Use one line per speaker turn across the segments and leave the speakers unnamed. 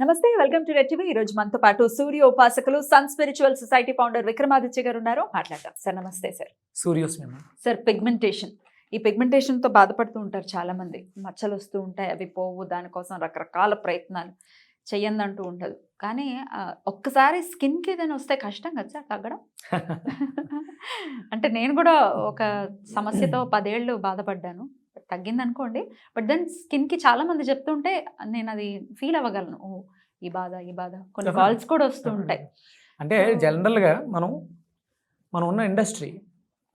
నమస్తే welcome to red TV. ఈ రోజు మనతో పాటు సూర్య ఉపాసకులు sun spiritual society founder Vikramaditya garu ఉన్నారు. మాట్లాడతాం సార్ నమస్తే సార్.
సూర్యోస్మి
సార్ పిగ్మెంటేషన్. ఈ pigmentation తో బాధపడుతూ ఉంటారు చాలా మంది మచ్చలు వస్తూ ఉంటాయి అవి పోవు దానికోసం రకరకాల ప్రయత్నాలు చెయ్యందంటూ ఉండదు కానీ ఒక్కసారి స్కిన్కి ఏదైనా వస్తే కష్టం కదా సార్ తగ్గడం? అంటే నేను కూడా ఒక సమస్యతో పదేళ్ళు బాధపడ్డాను. తగ్గింది అనుకోండి బట్ దెన్ స్కిన్కి చాలా మంది చెప్తుంటే నేను అది ఫీల్ అవ్వగలను. ఓ ఈ బాధ ఈ బాధ. కొన్ని. కాల్స్ కూడా వస్తూ ఉంటాయి.
అంటే జనరల్గా మనం మనం ఉన్న ఇండస్ట్రీ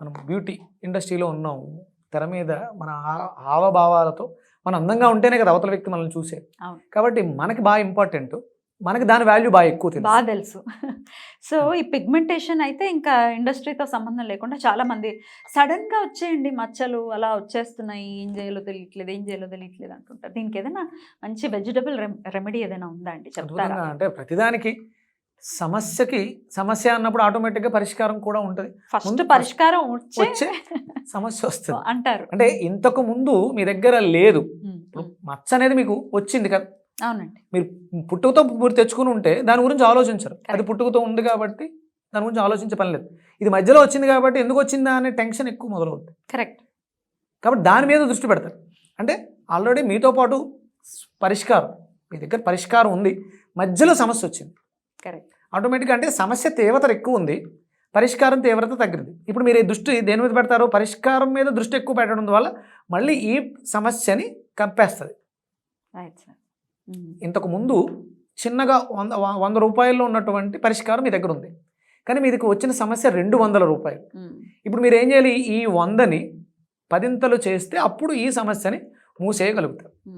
మనం బ్యూటీ ఇండస్ట్రీలో ఉన్నాము తెర మీద మన హావభావాలతో మన అందంగా ఉంటేనే కదా అవతల వ్యక్తి మనల్ని
అవును.
కాబట్టి మనకి బాగా ఇంపార్టెంట్. మనకి దాని వాల్యూ బాగా ఎక్కువ తెలుసు.
బాగా తెలుసు. సో ఈ పిగ్మెంటేషన్ అయితే ఇంకా ఇండస్ట్రీతో సంబంధం లేకుండా చాలా మంది సడన్గా వచ్చేయండి మచ్చలు అలా వచ్చేస్తున్నాయి ఏం చేయాలో తెలియట్లేదు ఏం చేయాలో తెలియట్లేదు అంటుంటారు. దీనికి ఏదైనా మంచి వెజిటబుల్ రెమెడీ ఏదైనా ఉందా అండి? చెప్తారా?
అంటే ప్రతిదానికి సమస్యకి సమస్య అన్నప్పుడు ఆటోమేటిక్గా పరిష్కారం కూడా ఉంటుంది.
ఫస్ట్ పరిష్కారం వచ్చే
సమస్య వస్తుంది.
అంటారు.
అంటే ఇంతకు ముందు మీ దగ్గర లేదు. మచ్చ అనేది మీకు వచ్చింది కదా.
అవునండి.
మీరు పుట్టుకతో పూర్తి తెచ్చుకుని ఉంటే దాని గురించి ఆలోచించరు. అది పుట్టుకతో ఉంది కాబట్టి దాని గురించి ఆలోచించే పని లేదు. ఇది మధ్యలో వచ్చింది కాబట్టి ఎందుకు వచ్చిందా అనే టెన్షన్ ఎక్కువ మొదలవుతుంది
కరెక్ట్
కాబట్టి దాని మీద దృష్టి పెడతారు. అంటే ఆల్రెడీ మీతో పాటు పరిష్కారం మీ దగ్గర పరిష్కారం ఉంది. మధ్యలో సమస్య వచ్చింది.
కరెక్ట్
ఆటోమేటిక్గా అంటే సమస్య తీవ్రత ఎక్కువ ఉంది. పరిష్కారం తీవ్రత తగ్గింది ఇప్పుడు మీరు ఈ దృష్టి దేని మీద పెడతారు? పరిష్కారం మీద దృష్టి ఎక్కువ పెట్టడం వల్ల మళ్ళీ ఈ సమస్యని కప్పేస్తుంది
రైట్ సార్
ఇంతకు ముందు చిన్నగా వంద వంద రూపాయల్లో ఉన్నటువంటి పరిష్కారం మీ దగ్గర ఉంది. కానీ మీదకి వచ్చిన సమస్య రెండు వందల రూపాయలు. ఇప్పుడు మీరు ఏం చేయాలి? ఈ వందని పదింతలు చేస్తే అప్పుడు ఈ సమస్యని మూసేయగలుగుతారు.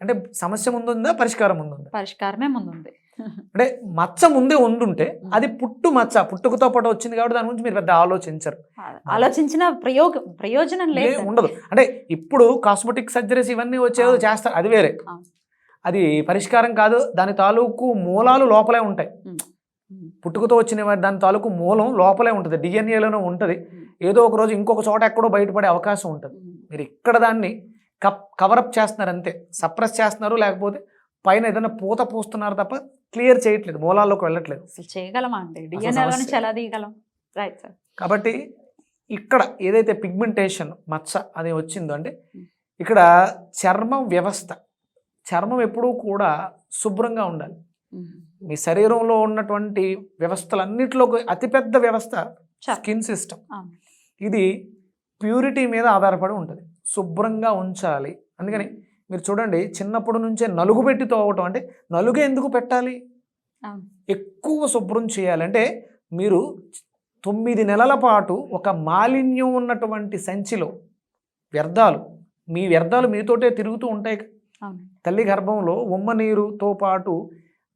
అంటే సమస్య ముందుందా? పరిష్కారం ముందుందా?
పరిష్కారమే ముందుంది.
అంటే మచ్చ ముందే ఉండుంటే అది పుట్టు మచ్చ పుట్టుకతో పాటు వచ్చింది కాబట్టి దాని గురించి మీరు పెద్ద ఆలోచించరు.
ఆలోచించిన ప్రయోగం ప్రయోజనం లేదు.
ఉండదు. అంటే ఇప్పుడు కాస్మెటిక్ సర్జరీస్ ఇవన్నీ వచ్చేదో. చేస్తారు అది వేరే. అది పరిష్కారం కాదు. దాని తాలూకు మూలాలు లోపలే ఉంటాయి. పుట్టుకతో వచ్చిన దాని తాలూకు మూలం లోపలే ఉంటుంది. డిఎన్ఏలోనే ఉంటుంది. ఏదో ఒక రోజు ఇంకొక చోట ఎక్కడో బయటపడే అవకాశం ఉంటుంది. మీరు ఇక్కడ దాన్ని కప్ కవరప్ చేస్తున్నారు అంతే. సప్రెస్ చేస్తున్నారు లేకపోతే పైన ఏదైనా పూత పూస్తున్నారు తప్ప క్లియర్ చేయట్లేదు. మూలాల్లోకి వెళ్ళట్లేదు.
చేయగలమా అండి? తీయగలం. రైట్ సార్
కాబట్టి ఇక్కడ ఏదైతే పిగ్మెంటేషన్ మచ్చ అది వచ్చిందో అంటే ఇక్కడ చర్మం వ్యవస్థ చర్మం ఎప్పుడూ కూడా శుభ్రంగా ఉండాలి. మీ శరీరంలో ఉన్నటువంటి వ్యవస్థలన్నిటిలో అతిపెద్ద వ్యవస్థ. Skin system. ఇది ప్యూరిటీ మీద ఆధారపడి ఉంటుంది. శుభ్రంగా ఉంచాలి. అందుకని మీరు చూడండి చిన్నప్పటి నుంచే నలుగు పెట్టి తోవటం అంటే నలుగు ఎందుకు పెట్టాలి. ఎక్కువ శుభ్రం చేయాలి. అంటే మీరు తొమ్మిది నెలల పాటు ఒక మాలిన్యం ఉన్నటువంటి సంచిలో వ్యర్థాలు మీ వ్యర్థాలు మీతోటే తిరుగుతూ ఉంటాయి. తల్లి గర్భంలో ఉమ్మ నీరుతో పాటు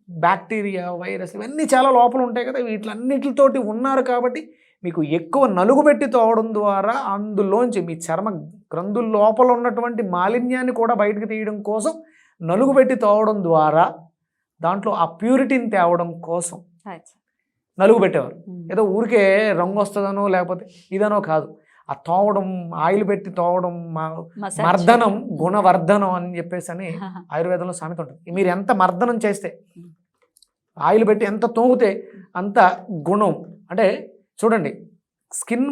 బ్యాక్టీరియా వైరస్ ఇవన్నీ చాలా లోపల ఉంటాయి కదా. వీటిలన్నిటితోటి ఉన్నారు కాబట్టి మీకు ఎక్కువ నలుగు పెట్టి తోవడం ద్వారా అందులోంచి మీ చర్మ గ్రంథుల లోపల ఉన్నటువంటి మాలిన్యాన్ని కూడా బయటకు తీయడం కోసం నలుగు పెట్టి తోవడం ద్వారా దాంట్లో ఆ ప్యూరిటీని తేవడం కోసం నలుగు పెట్టేవారు. ఏదో ఊరికే రంగు వస్తుందనో లేకపోతే ఇదనో కాదు. ఆ తోవడం ఆయిల్ పెట్టి తోవడం మర్దనం. గుణవర్ధనం అని చెప్పేసి అని ఆయుర్వేదంలో సామెత ఉంటుంది. మీరు ఎంత మర్దనం చేస్తే ఆయిల్ పెట్టి ఎంత తోగితే అంత గుణం. అంటే చూడండి స్కిన్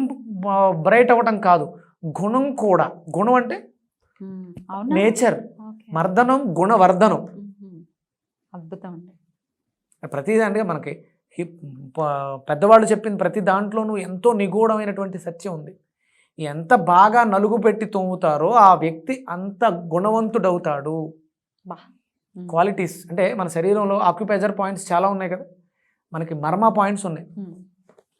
బ్రైట్ అవ్వటం కాదు గుణం కూడా. గుణం అంటే నేచర్. మర్దనం గుణవర్ధనం.
అద్భుతం అండి.
ప్రతి అంటే మనకి పెద్దవాళ్ళు చెప్పిన ప్రతి దాంట్లోనూ ఎంతో నిగూఢమైనటువంటి సత్యం ఉంది. ఎంత బాగా నలుగు పెట్టి తోముతారో ఆ వ్యక్తి అంత గుణవంతుడవుతాడు. క్వాలిటీస్ అంటే మన శరీరంలో ఆక్యుపైజర్ పాయింట్స్ చాలా ఉన్నాయి కదా. మనకి మర్మ పాయింట్స్ ఉన్నాయి.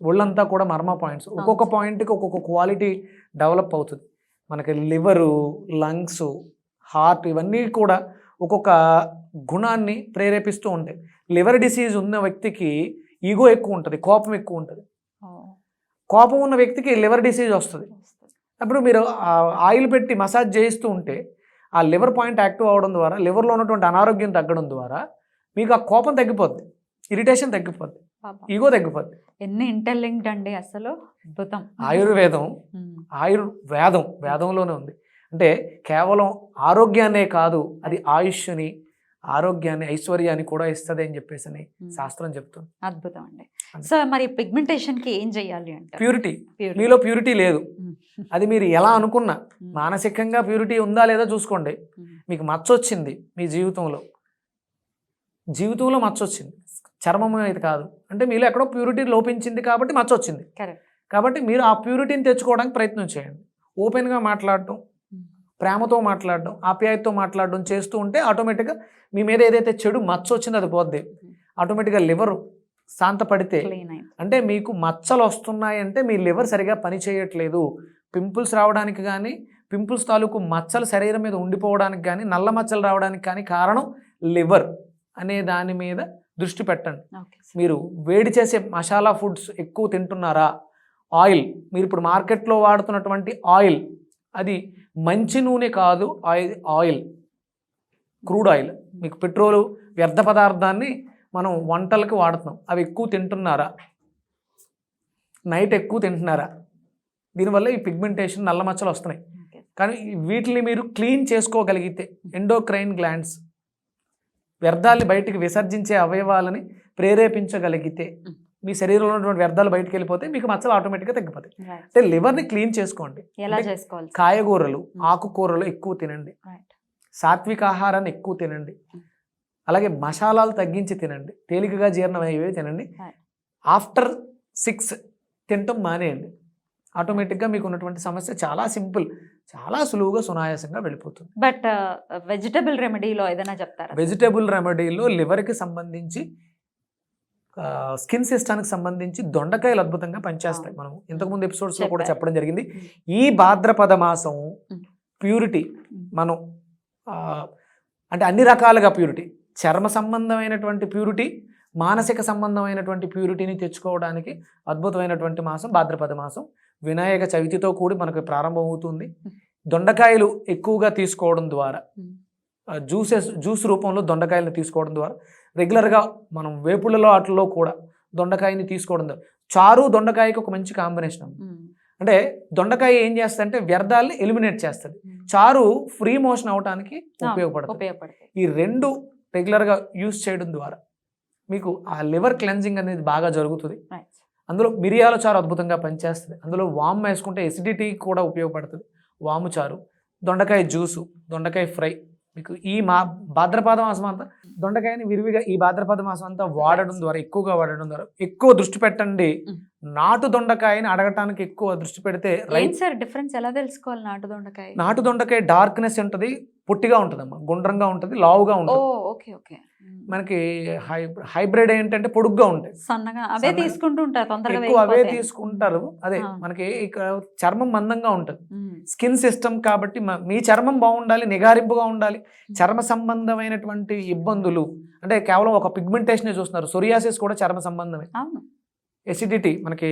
ఒళ్ళంతా కూడా మర్మ పాయింట్స్ ఒక్కొక్క పాయింట్కి ఒక్కొక్క క్వాలిటీ డెవలప్ అవుతుంది. మనకి లివరు లంగ్స్ హార్ట్ ఇవన్నీ కూడా ఒక్కొక్క గుణాన్ని ప్రేరేపిస్తూ ఉంటాయి. లివర్ డిసీజ్ ఉన్న వ్యక్తికి ఈగో ఎక్కువ ఉంటుంది కోపం ఎక్కువ ఉంటుంది. కోపం ఉన్న వ్యక్తికి లివర్ డిసీజ్ వస్తుంది. అప్పుడు మీరు ఆయిల్ పెట్టి మసాజ్ చేయిస్తూ ఉంటే ఆ లివర్ పాయింట్ యాక్టివ్ అవ్వడం ద్వారా లివర్లో ఉన్నటువంటి అనారోగ్యం తగ్గడం ద్వారా మీకు ఆ కోపం తగ్గిపోద్ది ఇరిటేషన్ తగ్గిపోద్ది. ఈగో తగ్గిపోద్ది
ఎన్ని ఇంటర్లింక్డ్ అండి అసలు అద్భుతం
ఆయుర్వేదం. ఆయుర్వేదం వేదంలోనే ఉంది అంటే కేవలం ఆరోగ్యాన్నే కాదు అది ఆయుష్ని ఆరోగ్యాన్ని ఐశ్వర్యాన్ని కూడా ఇస్తుంది అని చెప్పేసి అని. శాస్త్రం చెప్తుంది
అద్భుతం అండి. సో మరి పిగ్మెంటేషన్కి ఏం చెయ్యాలి అంటారు
ప్యూరిటీ. మీలో ప్యూరిటీ లేదు. అది మీరు ఎలా అనుకున్నా. మానసికంగా ప్యూరిటీ ఉందా లేదా చూసుకోండి. మీకు మచ్చ వచ్చింది మీ జీవితంలో జీవితంలో మచ్చ వచ్చింది చర్మం అనేది కాదు అంటే మీలో ఎక్కడో ప్యూరిటీ లోపించింది కాబట్టి మచ్చ వచ్చింది. కాబట్టి మీరు ఆ ప్యూరిటీని తెచ్చుకోవడానికి ప్రయత్నం చేయండి ఓపెన్గా మాట్లాడటం. ప్రేమతో మాట్లాడడం ఆప్యాయతతో మాట్లాడడం చేస్తూ ఉంటే ఆటోమేటిక్గా మీ మీద ఏదైతే చెడు మచ్చ వచ్చిందో అది పోద్ది. ఆటోమేటిక్గా లివర్ శాంతపడితే అంటే మీకు మచ్చలు వస్తున్నాయంటే మీ లివర్ సరిగా పని చేయట్లేదు. పింపుల్స్ రావడానికి కానీ పింపుల్స్ తాలూకు మచ్చలు శరీరం మీద ఉండిపోవడానికి కానీ నల్ల మచ్చలు రావడానికి కానీ కారణం లివర్ అనే దాని మీద దృష్టి పెట్టండి. మీరు వేడి చేసే మసాలా ఫుడ్స్ ఎక్కువ తింటున్నారా? ఆయిల్ మీరు ఇప్పుడు మార్కెట్లో వాడుతున్నటువంటి ఆయిల్ అది మంచి నూనె కాదు ఆయిల్ ఆయిల్ క్రూడ్ ఆయిల్. మీకు పెట్రోలు వ్యర్థ పదార్థాన్ని మనం వంటలకు వాడుతున్నాం. అవి ఎక్కువ తింటున్నారా? నైట్ ఎక్కువ తింటున్నారా? దీనివల్ల ఈ పిగ్మెంటేషన్ నల్ల మచ్చలు వస్తున్నాయి. కానీ వీటిని మీరు క్లీన్ చేసుకోగలిగితే ఎండోక్రైన్ గ్లాండ్స్ వ్యర్థాలని బయటికి విసర్జించే అవయవాలని ప్రేరేపించగలిగితే మీ శరీరంలో ఉన్నటువంటి వ్యర్థాలు బయటికి వెళ్ళిపోతే మీకు మచ్చలు ఆటోమేటిక్గా తగ్గిపోతాయి. అంటే లివర్ని క్లీన్ చేసుకోండి.
ఎలా చేసుకోవాలి
కాయగూరలు ఆకుకూరలు ఎక్కువ తినండి. సాత్విక ఆహారాన్ని ఎక్కువ తినండి. అలాగే మసాలాలు తగ్గించి తినండి. తేలికగా జీర్ణమయ్యేవి తినండి.
Right.
ఆఫ్టర్ సిక్స్ తినటం మానేయండి. ఆటోమేటిక్గా మీకు ఉన్నటువంటి సమస్య చాలా సింపుల్ చాలా సులువుగా సునాయాసంగా వెళ్ళిపోతుంది.
బట్ వెజిటబుల్ రెమెడీలో ఏదైనా చెప్తారా?
వెజిటేబుల్ రెమెడీలో లివర్కి సంబంధించి స్కిన్ సిస్టానికి సంబంధించి దొండకాయలు అద్భుతంగా పనిచేస్తాయి మనం ఇంతకుముందు ఎపిసోడ్స్లో కూడా. చెప్పడం జరిగింది. ఈ భాద్రపద మాసం. ప్యూరిటీ. మనం అంటే అన్ని రకాలుగా ప్యూరిటీ చర్మ సంబంధమైనటువంటి ప్యూరిటీ మానసిక సంబంధమైనటువంటి ప్యూరిటీని తెచ్చుకోవడానికి అద్భుతమైనటువంటి మాసం భాద్రపద మాసం వినాయక చవితితో కూడి మనకు ప్రారంభమవుతుంది దొండకాయలు ఎక్కువగా తీసుకోవడం ద్వారా. జ్యూసెస్ జ్యూస్ రూపంలో దొండకాయలను తీసుకోవడం ద్వారా రెగ్యులర్గా మనం వేపుళ్ళలో వాటిల్లో కూడా దొండకాయని తీసుకోవడం చారు దొండకాయకి ఒక మంచి కాంబినేషన్ ఉంది. అంటే దొండకాయ ఏం చేస్తుందంటే వ్యర్థాలని ఎలిమినేట్ చేస్తుంది. చారు ఫ్రీ మోషన్ అవడానికి ఉపయోగపడుతుంది. ఈ రెండు రెగ్యులర్గా యూస్ చేయడం ద్వారా మీకు ఆ లివర్ క్లెన్జింగ్ అనేది బాగా జరుగుతుంది. అందులో మిరియాల చారు అద్భుతంగా పనిచేస్తుంది. అందులో వాము వేసుకుంటే ఎసిడిటీ కూడా ఉపయోగపడుతుంది. వాము చారు దొండకాయ జ్యూసు దొండకాయ ఫ్రై మీకు ఈ మా భాద్రపద మాసం అంతా దొండకాయని విరివిగా ఈ భాద్రపద మాసం అంతా వాడడం ద్వారా ఎక్కువగా వాడడం ద్వారా ఎక్కువ దృష్టి పెట్టండి
Mm.
నాటు దొండకాయని అడగటానికి ఎక్కువ దృష్టి పెడితే
సార్ డిఫరెన్స్ ఎలా తెలుసుకోవాలి నాటు దొండకాయ?
నాటు దొండకాయ డార్క్నెస్ ఉంటుంది పొట్టిగా ఉంటుందమ్మా గుండ్రంగా ఉంటుంది లావుగా ఉంటుంది.
Okay okay. ఉమ్.
మనకి హైబ్రిడ్ ఏంటంటే పొడుగ్గా ఉంటాయి.
సన్నగా అవే తీసుకుంటూ ఉంటారు తొందరగా
ఎక్కువ అవే. తీసుకుంటారు. అదే. మనకి ఇక్కడ చర్మం మందంగా ఉంటుంది. స్కిన్ సిస్టమ్ కాబట్టి మ- చర్మం బాగుండాలి నిగారింపుగా ఉండాలి. చర్మ సంబంధమైనటువంటి ఇబ్బందులు అంటే కేవలం ఒక పిగ్మెంటేషన్ చూస్తున్నారు. సొరియాసిస్ కూడా చర్మ సంబంధమే. ఎసిడిటీ మనకి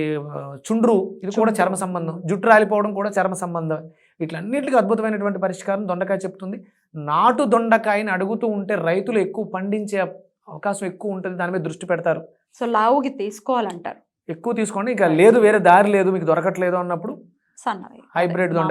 చుండ్రు ఇది కూడా. చర్మ సంబంధం. జుట్టు రాలిపోవడం కూడా చర్మ సంబంధం. వీటిలన్నిటికీ అద్భుతమైనటువంటి పరిష్కారం దొండకాయ చెప్తుంది. నాటు దొండకాయని అడుగుతూ ఉంటే రైతులు ఎక్కువ పండించే అవకాశం ఎక్కువ ఉంటుంది. దాని మీద దృష్టి పెడతారు.
సో లావుకి తీసుకోవాలంటారు.
ఎక్కువ తీసుకోండి. ఇక లేదు వేరే దారి లేదు మీకు దొరకట్లేదు అన్నప్పుడు హైబ్రిడ్
అదే,